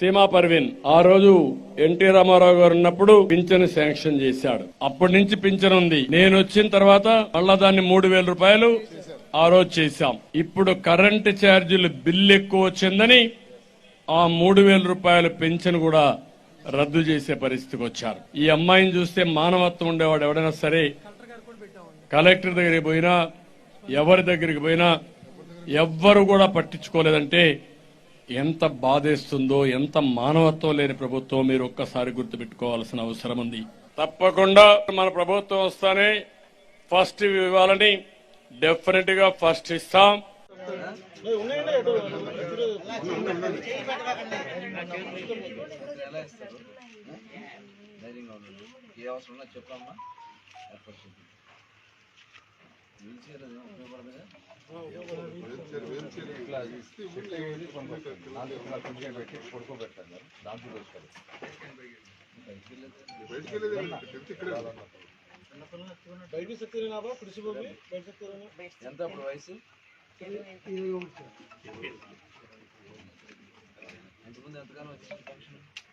సీమా పర్వీన్ ఆ రోజు ఎన్టీ రామారావు గారు ఉన్నప్పుడు పింఛను శాంక్షన్ చేశాడు. అప్పటి నుంచి పింఛన్ ఉంది. నేను వచ్చిన తర్వాత మళ్ళా దాన్ని మూడు వేల రూపాయలు ఆ రోజు చేశాం. ఇప్పుడు కరెంటు ఛార్జీలు బిల్లు ఎక్కువ వచ్చిందని ఆ మూడు వేల రూపాయల పెన్షన్ కూడా రద్దు చేసే పరిస్థితికి వచ్చారు. ఈ అమ్మాయిని చూస్తే మానవత్వం ఉండేవాడు ఎవడైనా సరే కలెక్టర్ దగ్గరికి పోయినా ఎవరి దగ్గరికి పోయినా ఎవ్వరు కూడా పట్టించుకోలేదంటే ఎంత బాధేస్తుందో ఎంత మానవత్వం లేని ప్రభుత్వం మీరు ఒక్కసారి గుర్తుపెట్టుకోవాల్సిన అవసరం ఉంది. తప్పకుండా మన ప్రభుత్వం వస్తానే ఫస్ట్ ఇవ్వాలని డెఫినెట్గా ఫస్ట్ ఇస్తాం. ఏ అవసరం చెప్పమ్మా. ఇట్లా కొంచెం పెట్టి పడుకోబెట్టాను దాంట్లో దోచుకోవాలి బయట సత్యనా కృషి భూమి బయట ఎంత అప్పుడు వయసు ఇంతకుముందు ఎంతగానో వచ్చింది ఫంక్షన్?